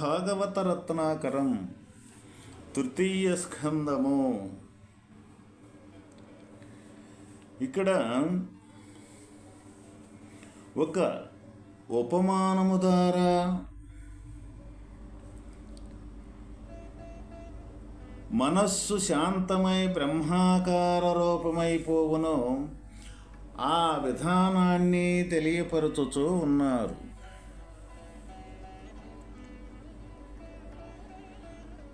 భాగవత రత్నాకరం తృతీయ స్కందము ఇక్కడ ఒక ఉపమానము ద్వారా మనస్సు శాంతమై బ్రహ్మాకార రూపమైపోవును ఆ విధానాన్ని తెలియపరచుచూ ఉన్నారు.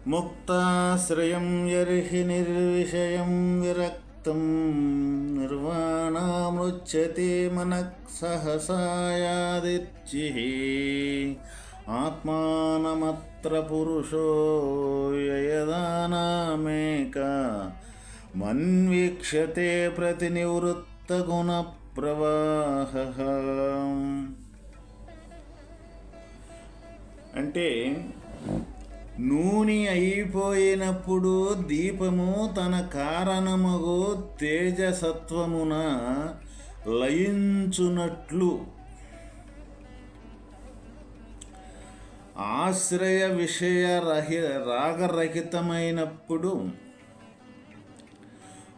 ముక్తాశ్రయం యర్హి నిర్విషయం విరక్తం. నిర్వాణామృచ్యతే మనః సహసాయాదిచ్చి ఆత్మానమత్ర పురుషో యయదానామేక. మన్వీక్షతే ప్రతినివృత్తగుణ ప్రవాహ అంటే నూనె అయిపోయినప్పుడు దీపము తన కారణముగు తేజసత్వమున లయించునట్లు. ఆశ్రయ విషయ రహి రాగరహితమైనప్పుడు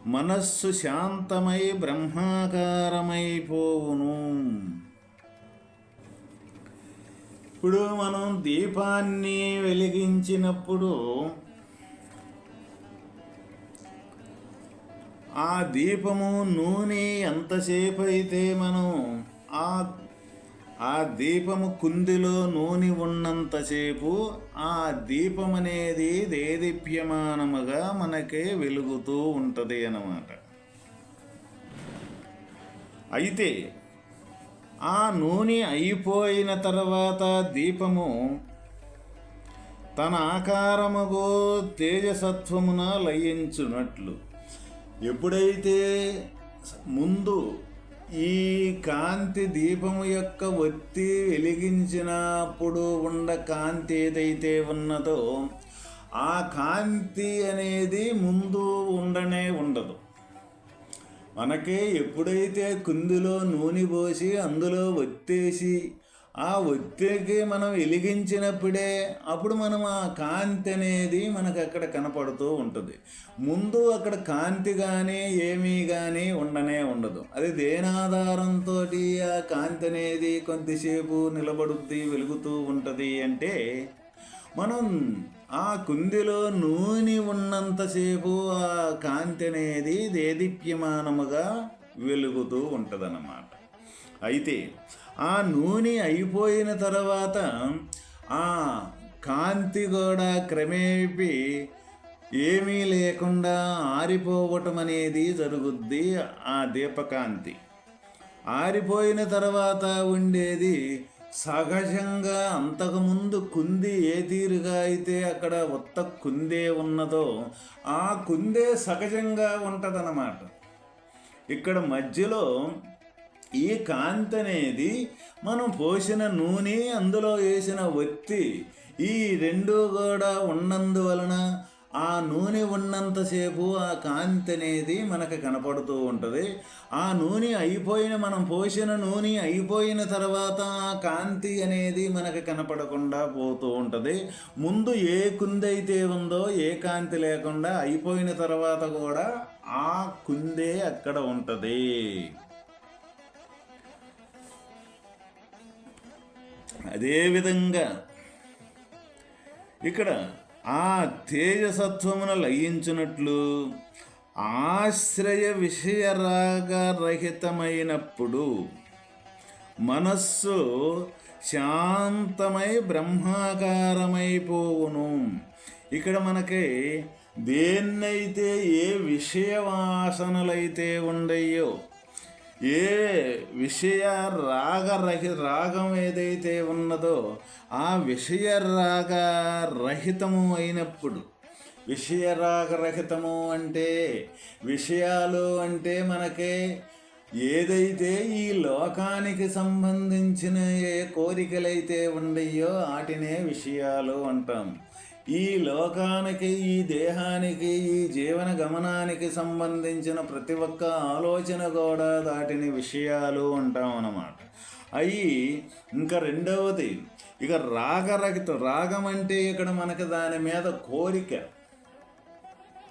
మనస్సు శాంతమై బ్రహ్మాకారమైపోవును. ఇప్పుడు మనం దీపాన్ని వెలిగించినప్పుడు ఆ దీపము నూనె ఎంతసేపు అయితే మనం ఆ ఆ దీపము కుందిలో నూనె ఉన్నంతసేపు ఆ దీపం అనేది దేదీప్యమానముగా మనకే వెలుగుతూ ఉంటుంది అన్నమాట. అయితే ఆ నూనె అయిపోయిన తర్వాత దీపము తన ఆకారముకు తేజసత్వమున లయించునట్లు. ఎప్పుడైతే ముందు ఈ కాంతి దీపము యొక్క ఒత్తి వెలిగించినప్పుడు ఉండ కాంతి ఏదైతే ఉన్నదో ఆ కాంతి అనేది ముందు ఉండనే ఉండదు. మనకి ఎప్పుడైతే కుందిలో నూనె పోసి అందులో ఒత్తేసి ఆ ఒత్తికి మనం వెలిగించినప్పుడే అప్పుడు మనం ఆ కాంతి అనేది మనకు అక్కడ కనపడుతూ ఉంటుంది. ముందు అక్కడ కాంతి కానీ ఏమీ కానీ ఉండనే ఉండదు. అది దేనాధారంతో ఆ కాంతి అనేది కొంతసేపు నిలబడుద్ది వెలుగుతూ ఉంటుంది అంటే మనం ఆ కుందిలో నూనె ఉన్నంతసేపు ఆ కాంతి అనేది దేదీప్యమానముగా వెలుగుతూ ఉంటుందన్నమాట. అయితే ఆ నూనె అయిపోయిన తర్వాత ఆ కాంతి కూడా క్రమేపీ ఏమీ లేకుండా ఆరిపోవటం అనేది జరుగుద్ది ఆ దీపకాంతి. ఆరిపోయిన తర్వాత ఉండేది సహజంగా అంతకుముందు కుంది ఏ తీరుగా అయితే అక్కడ ఉత్త కుందే ఉన్నదో ఆ కుందే సహజంగా ఉంటుందన్నమాట. ఇక్కడ మధ్యలో ఈ కాంతి అనేది మనం పోసిన నూనె అందులో వేసిన ఒత్తి ఈ రెండు కూడా ఉన్నందువలన ఆ నూనె ఉన్నంతసేపు ఆ కాంతి అనేది మనకు కనపడుతూ ఉంటుంది. ఆ నూనె అయిపోయిన మనం పోసిన నూనె అయిపోయిన తర్వాత ఆ కాంతి అనేది మనకు కనపడకుండా పోతూ ఉంటుంది. ముందు ఏ కుందైతే ఉందో ఏ కాంతి లేకుండా అయిపోయిన తర్వాత కూడా ఆ కుందే అక్కడ ఉంటుంది. అదేవిధంగా ఇక్కడ ఆ తేజసత్వమున లయించినట్లు ఆశ్రయ విషయరాగరహితమైనప్పుడు మనస్సు శాంతమై బ్రహ్మాకారమైపోవును. ఇక్కడ మనకి దేన్నైతే ఏ విషయ వాసనలైతే ఉండయో ఏ విషయ రాగరహి రాగం ఏదైతే ఉన్నదో ఆ విషయ రాగ రహితము అయినప్పుడు విషయ రాగరహితము అంటే విషయాలు అంటే మనకే ఏదైతే ఈ లోకానికి సంబంధించిన ఏ కోరికలైతే ఉండయో వాటినే విషయాలు అంటాం. ఈ లోకానికి ఈ దేహానికి ఈ జీవన గమనానికి సంబంధించిన ప్రతి ఒక్క ఆలోచన కూడా దాటిని విషయాలు అంటాం అన్నమాట. అవి ఇంకా రెండవది ఇక రాగరహిత రాగం అంటే ఇక్కడ మనకి దాని మీద కోరిక.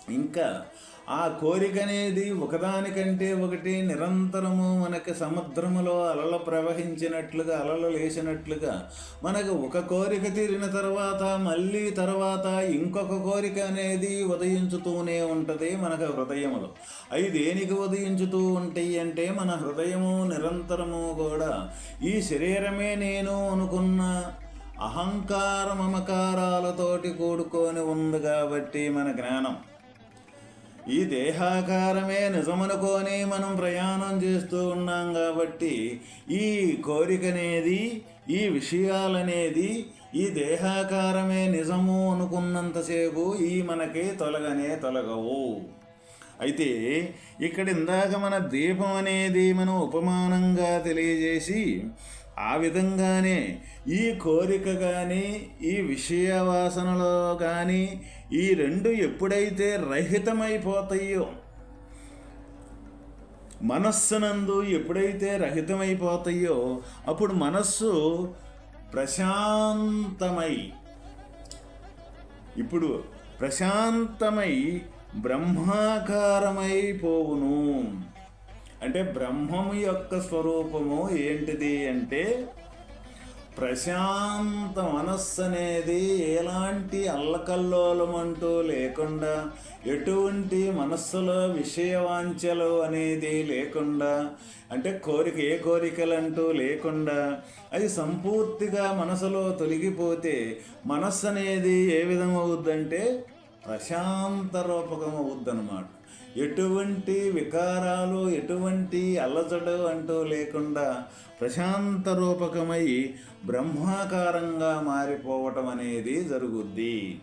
ఇంకా ఆ కోరిక అనేది ఒకదానికంటే ఒకటి నిరంతరము మనకి సముద్రములో అలలు ప్రవహించినట్లుగా అలలు లేచినట్లుగా మనకు ఒక కోరిక తీరిన తర్వాత మళ్ళీ తర్వాత ఇంకొక కోరిక అనేది ఉదయించుతూనే ఉంటుంది మనకు హృదయములో. అవి దేనికి ఉదయించుతూ ఉంటాయి అంటే మన హృదయము నిరంతరము కూడా ఈ శరీరమే నేను అనుకున్న అహంకార మమకారాలతోటి కూడుకొని ఉంది కాబట్టి మన జ్ఞానం. ఈ దేహాకారమే నిజమనుకొని మనం ప్రయాణం చేస్తూ ఉన్నాం కాబట్టి ఈ కోరికనేది ఈ విషయాలనేది ఈ దేహాకారమే నిజము అనుకున్నంతసేపు ఈ మనకి తొలగనే తొలగవు. అయితే ఇక్కడ ఇందాక మన దీపం అనేది మనం ఉపమానంగా తెలియజేసి ఆ విధంగానే ఈ కోరిక కానీ ఈ విషయ వాసనలో కానీ ఈ రెండు ఎప్పుడైతే రహితమైపోతాయో మనస్సునందు ఎప్పుడైతే రహితమైపోతాయో అప్పుడు మనస్సు ప్రశాంతమై ఇప్పుడు ప్రశాంతమై బ్రహ్మాకారమైపోవును. అంటే బ్రహ్మము యొక్క స్వరూపము ఏంటిది అంటే ప్రశాంత మనస్సు అనేది ఎలాంటి అల్లకల్లోలమంటూ లేకుండా ఎటువంటి మనస్సులో విషయవాంఛలు అనేది లేకుండా అంటే కోరిక ఏ కోరికలంటూ లేకుండా అది సంపూర్తిగా మనసులో తొలగిపోతే మనస్సు అనేది ఏ విధమవుద్దంటే ప్రశాంత రూపకం అవుద్దనమాట ఎటువంటి వికారాలు ఎటువంటి అల్లజడు అంటూ లేకుండా ప్రశాంత రూపకమై బ్రహ్మాకారంగా మారిపోవటం అనేది జరుగుద్ది.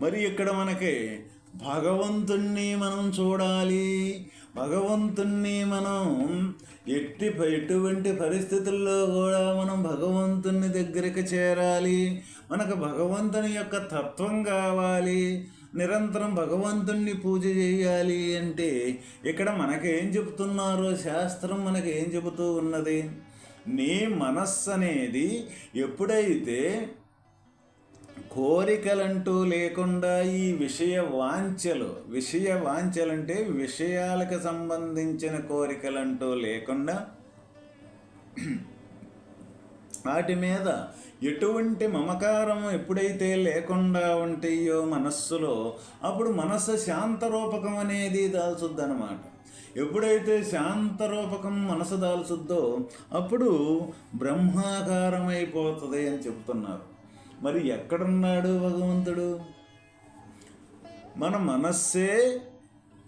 మరి ఇక్కడ మనకి భగవంతుణ్ణి మనం చూడాలి. భగవంతుణ్ణి మనం ఎట్టి ఎటువంటి పరిస్థితుల్లో కూడా మనం భగవంతుని దగ్గరికి చేరాలి. మనకు భగవంతుని యొక్క తత్వం కావాలి. నిరంతరం భగవంతుణ్ణి పూజ చేయాలి అంటే ఇక్కడ మనకేం చెబుతున్నారో శాస్త్రం మనకు ఏం చెబుతూ ఉన్నది? నీ మనస్సు అనేది ఎప్పుడైతే కోరికలంటూ లేకుండా ఈ విషయ వాంఛలు విషయ వాంఛలంటే విషయాలకు సంబంధించిన కోరికలంటూ లేకుండా వాటి మీద ఎటువంటి మమకారం ఎప్పుడైతే లేకుండా ఉంటాయో మనస్సులో అప్పుడు మనస్సు శాంతరూపకం అనేది దాల్చుద్ది అనమాట ఎప్పుడైతే శాంతరూపకం మనసు దాల్చుద్దో అప్పుడు బ్రహ్మాకారమైపోతుంది అని చెప్తున్నారు. మరి ఎక్కడున్నాడు భగవంతుడు? మన మనస్సే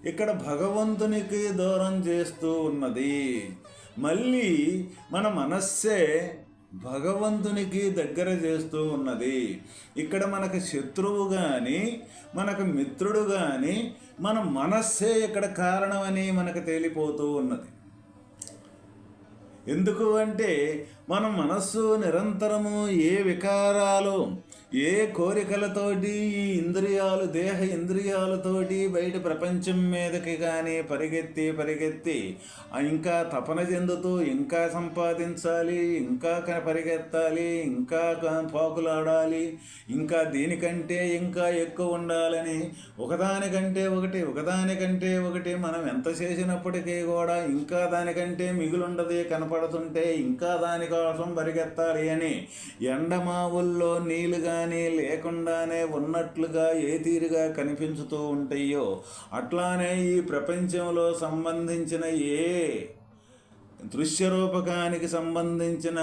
ఇక్కడ భగవంతునికి దూరం చేస్తూ ఉన్నది. మళ్ళీ మన మనస్సే భగవంతునికి దగ్గర చేస్తూ ఉన్నది. ఇక్కడ మనకు శత్రువు కానీ మనకు మిత్రుడు కానీ మన మనస్సే ఇక్కడ కారణమని మనకు తేలిపోతూ ఉన్నది. ఎందుకు అంటే మన మనస్సు నిరంతరము ఏ వికారాలు ఏ కోరికలతోటి ఈ ఇంద్రియాలు దేహ ఇంద్రియాలతోటి బయట ప్రపంచం మీదకి కానీ పరిగెత్తి పరిగెత్తి ఇంకా తపన చెందుతూ ఇంకా సంపాదించాలి ఇంకా క- పరిగెత్తాలి ఇంకా క- పాకులాడాలి ఇంకా దీనికంటే ఇంకా ఎక్కువ ఉండాలని ఒకదానికంటే ఒకటి ఒకదానికంటే ఒకటి మనం ఎంత చేసినప్పటికీ కూడా ఇంకా దానికంటే మిగులుండదు కనపడుతుంటే ఇంకా దానికోసం పరిగెత్తాలి అని ఎండమావుల్లో నీళ్ళు కానీ లేకుండానే ఉన్నట్లుగా ఏ తీరుగా కనిపించుతూ ఉంటాయో అట్లానే ఈ ప్రపంచంలో సంబంధించిన ఏ దృశ్యరూపకానికి సంబంధించిన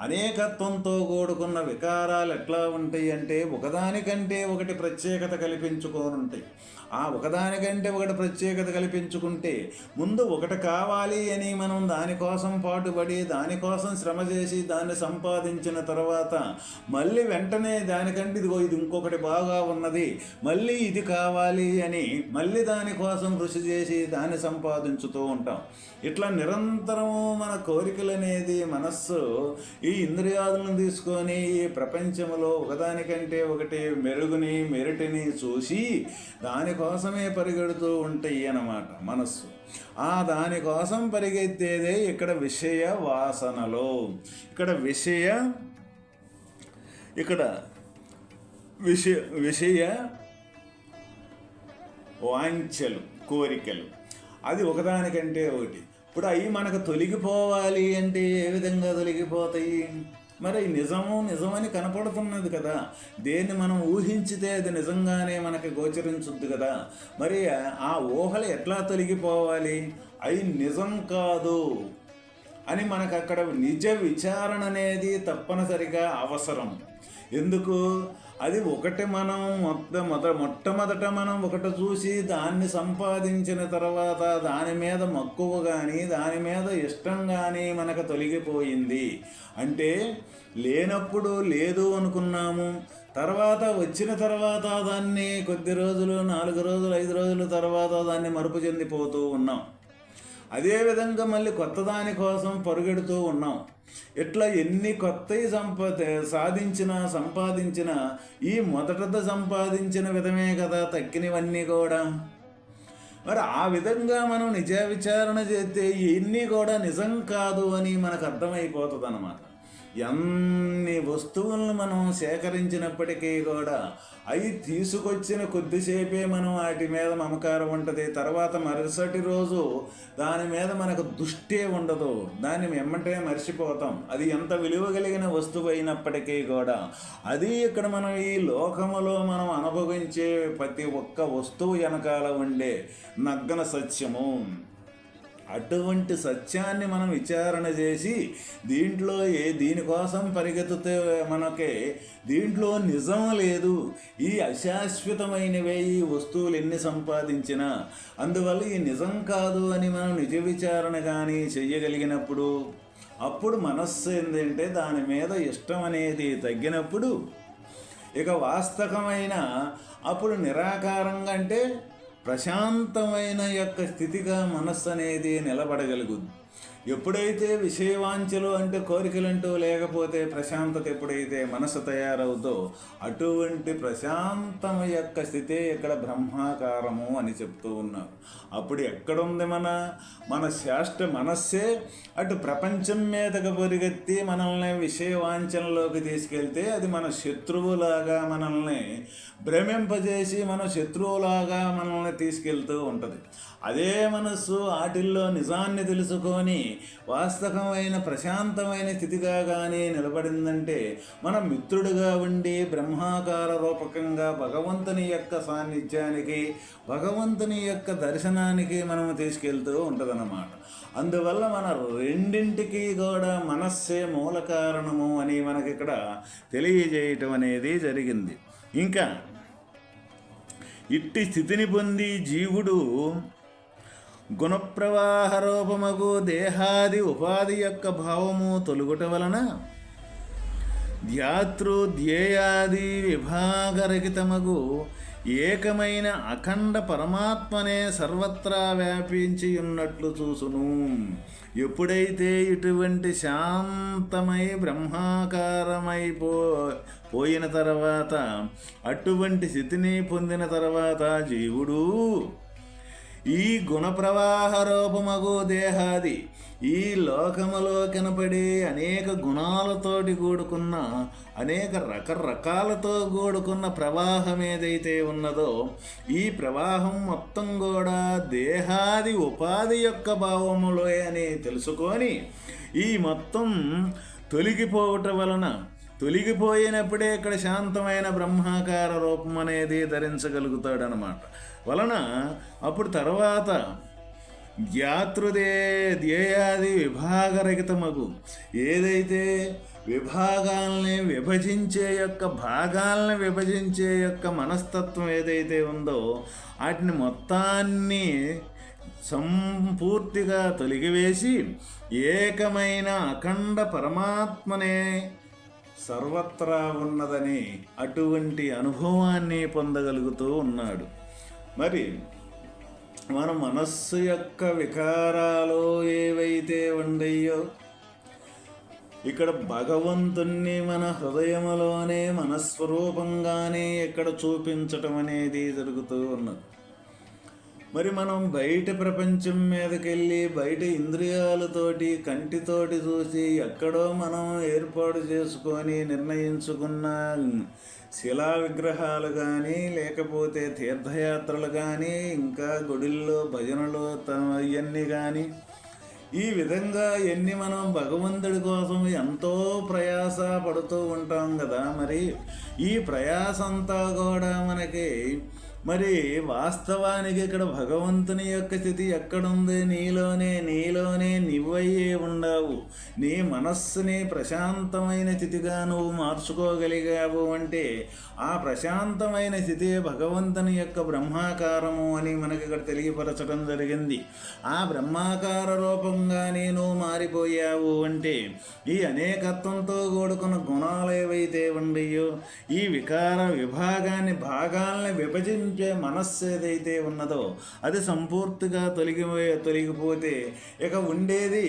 అనేకత్వంతో కూడుకున్న వికారాలు ఎట్లా ఉంటాయి అంటే ఒకదానికంటే ఒకటి ప్రత్యేకత కల్పించుకోనుంటాయి. ఆ ఒకదానికంటే ఒకటి ప్రత్యేకత కల్పించుకుంటే ముందు ఒకటి కావాలి అని మనం దానికోసం పాటుపడి దానికోసం శ్రమ చేసి దాన్ని సంపాదించిన తర్వాత మళ్ళీ వెంటనే దానికంటే ఇదిగో ఇది ఇంకొకటి బాగా ఉన్నది మళ్ళీ ఇది కావాలి అని మళ్ళీ దానికోసం కృషి చేసి దాన్ని సంపాదించుతూ ఉంటాం. ఇట్లా నిరంతరము మన కోరికలు అనేది మనస్సు ఈ ఇంద్రియాదులను తీసుకొని ఈ ప్రపంచంలో ఒకదానికంటే ఒకటి మెరుగుని మెరిటిని చూసి దానికోసమే పరిగెడుతూ ఉంటాయి అన్నమాట మనస్సు. ఆ దానికోసం పరిగెత్తేదే ఇక్కడ విషయ వాసనలో. ఇక్కడ విషయ ఇక్కడ విషయ విషయ వాంఛలు కోరికలు. అది ఒకదానికంటే ఒకటి. ఇప్పుడు అవి మనకు తొలగిపోవాలి అంటే ఏ విధంగా తొలగిపోతాయి? మరి నిజము నిజమని కనపడుతున్నది కదా. దేన్ని మనం ఊహించితే అది నిజంగానే మనకి గోచరించుద్ది కదా. మరి ఆ ఊహలు ఎట్లా తొలగిపోవాలి? అవి నిజం కాదు అని మనకు అక్కడ నిజ విచారణ అనేది తప్పనిసరిగా అవసరం. ఎందుకు? అది ఒకటి మనం మొత్త మొద మొట్టమొదట మనం ఒకటి చూసి దాన్ని సంపాదించిన తర్వాత దాని మీద మక్కువ కానీ దాని మీద ఇష్టం కానీ మనకు తొలగిపోయింది. అంటే లేనప్పుడు లేదు అనుకున్నాము. తర్వాత వచ్చిన తర్వాత దాన్ని కొద్ది రోజులు నాలుగు రోజులు ఐదు రోజుల తర్వాత దాన్ని మరుపు చెందిపోతూ ఉన్నాం. అదేవిధంగా మళ్ళీ కొత్త దాని కోసం పరుగెడుతూ ఉన్నాం. ఇట్లా ఎన్ని కొత్తవి సంపద సాధించిన సంపాదించిన ఈ మొదటద సంపాదించిన విధమే కదా తక్కినవన్నీ కూడా. మరి ఆ విధంగా మనం నిజ విచారణ చేస్తే ఇన్ని కూడా నిజం కాదు అని మనకు అర్థమైపోతుంది అన్నమాట ఎన్ని వస్తువులను మనం సేకరించినప్పటికీ కూడా అవి తీసుకొచ్చిన కొద్దిసేపే మనం వాటి మీద మమకారం ఉంటుంది. తర్వాత మరుసటి రోజు దాని మీద మనకు దుష్టే ఉండదు. దాన్ని వెంబటే మర్చిపోతాం. అది ఎంత విలువ కలిగిన వస్తువు అయినప్పటికీ కూడా అది ఇక్కడ మనం ఈ లోకములో మనం అనుభవించే ప్రతి ఒక్క వస్తువు వెనకాల ఉండే నగ్న సత్యము. అటువంటి సత్యాన్ని మనం విచారణ చేసి దీంట్లో ఏ దీనికోసం పరిగెత్తితే మనకి? దీంట్లో నిజం లేదు. ఈ అశాశ్వతమైనవే ఈ వస్తువులు ఎన్ని సంపాదించినా. అందువల్ల ఈ నిజం కాదు అని మనం నిజ విచారణ కానీ చెయ్యగలిగినప్పుడు అప్పుడు మనస్సు ఏంటంటే దాని మీద ఇష్టం అనేది తగ్గినప్పుడు ఇక వాస్తవమైన అప్పుడు నిరాకారంగా అంటే ప్రశాంతమైన యొక్క స్థితిగా మనస్సు అనేది నిలబడగలుగుద్ది ఎప్పుడైతే విషయవాంఛలు అంటే కోరికలంటూ లేకపోతే ప్రశాంతత ఎప్పుడైతే మనసు తయారవుతో అటువంటి ప్రశాంతం యొక్క స్థితే ఇక్కడ బ్రహ్మాకారము అని చెప్తూ ఉన్నారు. అప్పుడు ఎక్కడుంది మన మన శాస్త్ర మనస్సే? అటు ప్రపంచం మీదకు పరిగెత్తి మనల్ని విషయవాంఛనలోకి తీసుకెళ్తే అది మన శత్రువులాగా మనల్ని భ్రమింపజేసి మన శత్రువులాగా మనల్ని తీసుకెళ్తూ ఉంటుంది. అదే మనస్సు వాటిల్లో నిజాన్ని తెలుసుకొని వాస్తవమైన ప్రశాంతమైన స్థితిగా కానీ నిలబడిందంటే మన మిత్రుడుగా ఉండి బ్రహ్మాకార రూపకంగా భగవంతుని యొక్క సాన్నిధ్యానికి భగవంతుని యొక్క దర్శనానికి మనం తీసుకెళ్తూ ఉంటుందన్నమాట. అందువల్ల మన రెండింటికి కూడా మనస్సే మూల కారణము అని మనకి ఇక్కడ తెలియజేయటం అనేది జరిగింది. ఇంకా ఇట్టి స్థితిని పొంది జీవుడు గుణప్రవాహ రూపమగు దేహాది ఉపాధి యొక్క భావము తొలుగుట వలన ధ్యాతృ ధ్యేయాది విభాగరహితమగు ఏకమైన అఖండ పరమాత్మనే సర్వత్రా వ్యాపించి ఉన్నట్లు చూసును. ఎప్పుడైతే ఇటువంటి శాంతమై బ్రహ్మాకారమైపో పోయిన తర్వాత అటువంటి స్థితిని పొందిన తర్వాత జీవుడు ఈ గుణప్రవాహ రూపమగు దేహాది ఈ లోకములో కనపడే అనేక గుణాలతోటి కూడుకున్న అనేక రకరకాలతో కూడుకున్న ప్రవాహం ఏదైతే ఉన్నదో ఈ ప్రవాహం మొత్తం కూడా దేహాది ఉపాధి యొక్క భావములో అని తెలుసుకొని ఈ మొత్తం తొలగిపోవటం వలన తొలగిపోయినప్పుడే ఇక్కడ శాంతమైన బ్రహ్మాకార రూపం అనేది ధరించగలుగుతాడనమాట వలన అప్పుడు తర్వాత జ్ఞాతృదే ధ్యేయాది విభాగరహితమగు ఏదైతే విభాగాల్ని విభజించే యొక్క భాగాల్ని విభజించే యొక్క మనస్తత్వం ఏదైతే ఉందో వాటిని మొత్తాన్ని సంపూర్తిగా తొలగివేసి ఏకమైన అఖండ పరమాత్మనే సర్వత్రా ఉన్నదని అటువంటి అనుభవాన్ని పొందగలుగుతూ ఉన్నాడు. మరి మన మనస్సు యొక్క వికారాలు ఏవైతే ఉండయో ఇక్కడ భగవంతుణ్ణి మన హృదయములోనే మనస్వరూపంగానే ఇక్కడ చూపించటం అనేది జరుగుతూ ఉన్నది. మరి మనం బయట ప్రపంచం మీదకెళ్ళి బయట ఇంద్రియాలతోటి కంటితోటి చూసి ఎక్కడో మనం ఏర్పాటు చేసుకొని నిర్ణయించుకున్న శిలా విగ్రహాలు కానీ లేకపోతే తీర్థయాత్రలు కానీ ఇంకా గుడిల్లో భజనలు ఇవన్నీ కానీ ఈ విధంగా ఎన్ని మనం భగవంతుడి కోసం ఎంతో ప్రయాస పడుతూ ఉంటాం కదా మరి. ఈ ప్రయాస అంతా కూడా మనకి మరి వాస్తవానికి ఇక్కడ భగవంతుని యొక్క స్థితి ఎక్కడుంది? నీలోనే నీలోనే నువ్వయ్యే ఉండవు. నీ మనస్సుని ప్రశాంతమైన స్థితిగా నువ్వు మార్చుకోగలిగావు అంటే ఆ ప్రశాంతమైన స్థితి భగవంతుని యొక్క బ్రహ్మాకారము అని మనకి ఇక్కడ తెలియపరచడం జరిగింది. ఆ బ్రహ్మాకార రూపంగా నేను మారిపోయావు అంటే ఈ అనేకత్వంతో కూడుకున్న గుణాలు ఏవైతే ఉండయో ఈ వికార విభాగాన్ని భాగాల్ని విభజించి ఆలోచించే మనస్సు ఏదైతే ఉన్నదో అది సంపూర్తిగా తొలగిపోయే తొలగిపోతే ఇక ఉండేది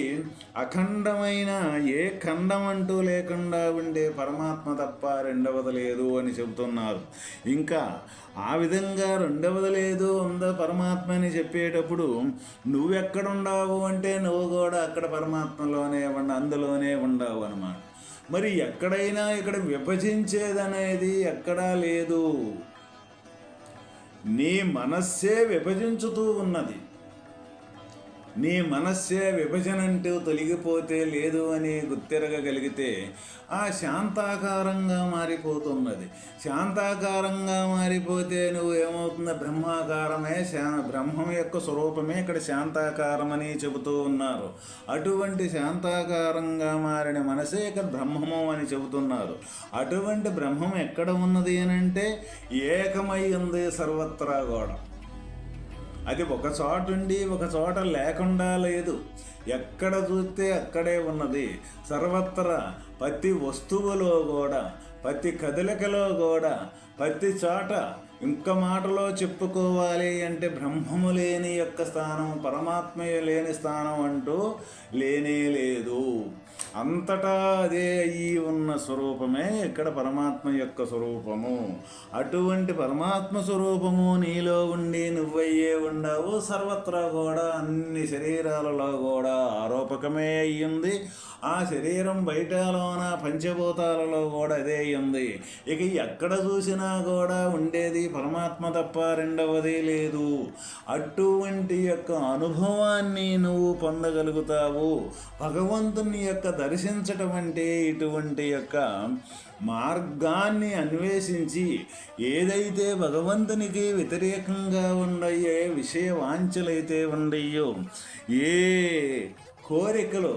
అఖండమైన ఏ ఖండం అంటూ లేకుండా ఉండే పరమాత్మ తప్ప రెండవది లేదు అని చెబుతున్నారు. ఇంకా ఆ విధంగా రెండవది లేదు ఉందా పరమాత్మ అని చెప్పేటప్పుడు నువ్వెక్కడుండావు అంటే నువ్వు కూడా అక్కడ పరమాత్మలోనే ఉండ అందులోనే ఉండవు అనమాట మరి ఎక్కడైనా ఇక్కడ విభజించేదనేది ఎక్కడా లేదు. నీ మనస్సే విభజించుతూ ఉన్నది. నీ మనస్సే విభజన అంటూ తొలగిపోతే లేదు అని గుర్తెరగగలిగితే ఆ శాంతాకారంగా మారిపోతున్నది. శాంతాకారంగా మారిపోతే నువ్వు ఏమవుతుంది? బ్రహ్మాకారమే శా బ్రహ్మం యొక్క స్వరూపమే ఇక్కడ శాంతాకారం అని చెబుతూ ఉన్నారు. అటువంటి శాంతాకారంగా మారిన మనసే ఇక్కడ బ్రహ్మము అని చెబుతున్నారు. అటువంటి బ్రహ్మం ఎక్కడ ఉన్నది అని అంటే ఏకమై ఉంది సర్వత్రా కూడా అది ఒక చోట ఉండి ఒక చోట లేకుండా లేదు. ఎక్కడ చూస్తే అక్కడే ఉన్నది. సర్వత్రా ప్రతి వస్తువులో కూడా ప్రతి కదలికలో కూడా ప్రతి చోట ఇంక మాటలో చెప్పుకోవాలి అంటే బ్రహ్మము లేని యొక్క స్థానం పరమాత్మయ లేని స్థానం అంటూ లేనే లేదు. అంతటా అదే అయ్యి ఉన్న స్వరూపమే ఇక్కడ పరమాత్మ యొక్క స్వరూపము. అటువంటి పరమాత్మ స్వరూపము నీలో ఉండి నువ్వయ్యే ఉండవు సర్వత్రా కూడా అన్ని శరీరాలలో కూడా ఆరోపకమే అయ్యింది. ఆ శరీరం బయటలోన పంచభూతాలలో కూడా అదే అయ్యింది. ఇక ఎక్కడ చూసినా కూడా ఉండేది పరమాత్మ తప్ప రెండవది లేదు. అటువంటి యొక్క అనుభవాన్ని నువ్వు పొందగలుగుతావు. భగవంతుని యొక్క దర్శించటం అంటే ఇటువంటి యొక్క మార్గాన్ని అన్వేషించి ఏదైతే భగవంతునికి వ్యతిరేకంగా ఉండయే విషయ వాంఛలైతే ఉండయో ఏ కోరికలు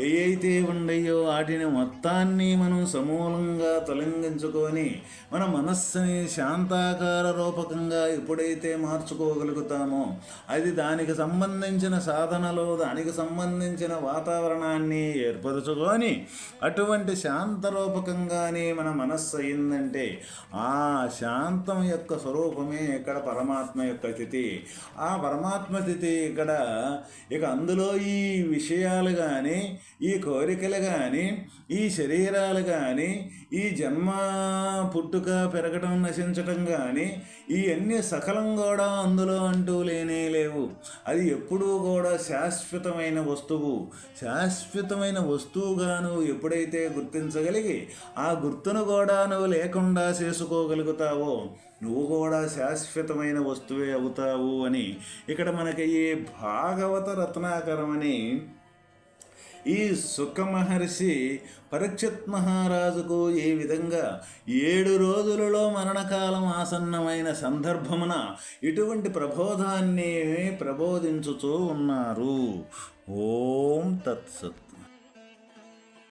ఏవైతే ఉండయో వాటిని మొత్తాన్ని మనం సమూలంగా తొలగించుకొని మన మనస్సుని శాంతాకార రూపకంగా ఎప్పుడైతే మార్చుకోగలుగుతామో అది దానికి సంబంధించిన సాధనలో దానికి సంబంధించిన వాతావరణాన్ని ఏర్పరచుకొని అటువంటి శాంత రూపకంగానే మన మనస్సు అయిందంటే ఆ శాంతం యొక్క స్వరూపమే ఇక్కడ పరమాత్మ యొక్క స్థితి. ఆ పరమాత్మ స్థితి ఇక్కడ ఇక అందులో ఈ విషయాలు కానీ ఈ కోరికలు కానీ ఈ శరీరాలు కానీ ఈ జన్మ పుట్టుక పెరగటం నశించటం కానీ ఇవన్నీ సకలం కూడా అందులో అంటూ లేనే లేవు. అది ఎప్పుడూ కూడా శాశ్వతమైన వస్తువు. శాశ్వతమైన వస్తువుగా నువ్వు ఎప్పుడైతే గుర్తించగలిగి ఆ గుర్తును కూడా నువ్వు లేకుండా చేసుకోగలుగుతావో నువ్వు కూడా శాశ్వతమైన వస్తువే అవుతావు అని. ఇక్కడ మనకి ఈ భాగవత రత్నాకరమని ఈ సుఖ మహర్షి పరీక్షిత్ మహారాజుకు ఈ విధంగా ఏడు రోజులలో మరణకాలం ఆసన్నమైన సందర్భమున ఇటువంటి ప్రబోధాన్ని ప్రబోధించుతూ ఉన్నారు. ఓం తత్సత్.